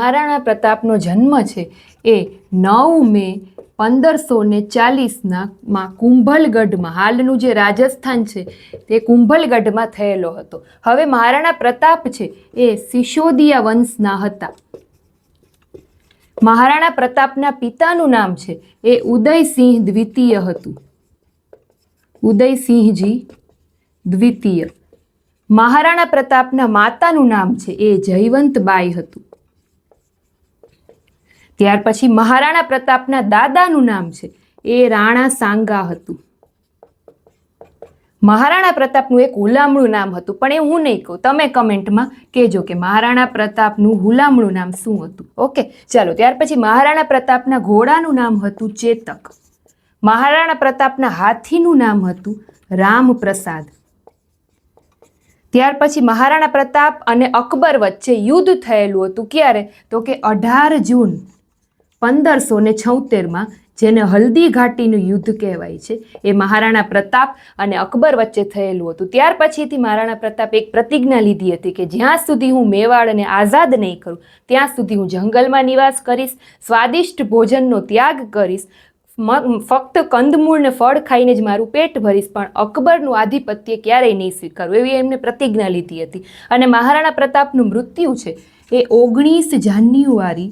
મહારાણા પ્રતાપનો જન્મ છે એ નવ મે પંદરસો ને ચાલીસના માં કુંભલગઢમાં. હાલનું જે રાજસ્થાન છે તે કુંભલગઢમાં થયેલો હતો. હવે મહારાણા પ્રતાપ છે એ સિસોદિયા વંશના હતા. મહારાણા પ્રતાપના પિતાનું નામ છે એ ઉદયસિંહ દ્વિતીય હતું. ઉદયસિંહજી દ્વિતીય. મહારાણા પ્રતાપના માતાનું નામ છે એ જયવંતબાઈ હતું. ત્યાર પછી મહારાણા પ્રતાપના દાદાનું નામ છે. એ રાણા સાંગા હતું. મહારાણા પ્રતાપનું એક હુલામણું નામ હતું. પણ એ હું નહીં કહું. તમે કમેન્ટમાં કહેજો કે મહારાણા પ્રતાપનું હુલામણું નામ શું હતું? ઓકે, ચાલો. ત્યાર પછી મહારાણા પ્રતાપના ઘોડાનું નામ હતું ચેતક. મહારાણા પ્રતાપના હાથીનું નામ હતું રામપ્રસાદ. ત્યાર પછી મહારાણા પ્રતાપ અને અકબર વચ્ચે યુદ્ધ થયેલું હતું. ક્યારે? તો કે અઢાર જૂન પંદરસો ને છોતેરમાં જેને હલ્દી ઘાટીનું યુદ્ધ કહેવાય છે, એ મહારાણા પ્રતાપ અને અકબર વચ્ચે થયેલું હતું. ત્યાર પછીથી મહારાણા પ્રતાપ એક પ્રતિજ્ઞા લીધી હતી કે જ્યાં સુધી હું મેવાડને આઝાદ નહીં કરું, ત્યાં સુધી હું જંગલમાં નિવાસ કરીશ, સ્વાદિષ્ટ ભોજનનો ત્યાગ કરીશ ફક્ત કંદમૂળ ને ફળ ખાઈને જ મારું પેટ ભરીશ, પણ અકબરનું આધિપત્ય ક્યારેય નહીં સ્વીકારવું એવી એમને પ્રતિજ્ઞા લીધી હતી. અને મહારાણા પ્રતાપનું મૃત્યુ છે, એ ઓગણીસ જાન્યુઆરી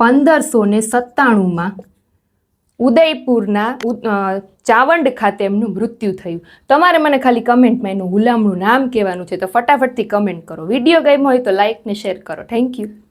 પંદરસો ને સત્તાણુંમાં ઉદયપુરના ચાવંડ ખાતે એમનું મૃત્યુ થયું. તમારે મને ખાલી કમેન્ટમાં એનું હુલામણું નામ કહેવાનું છે તો ફટાફટથી કમેન્ટ કરો. વીડિયો ગમ્યો હોય તો લાઇક ને શેર કરો. Thank you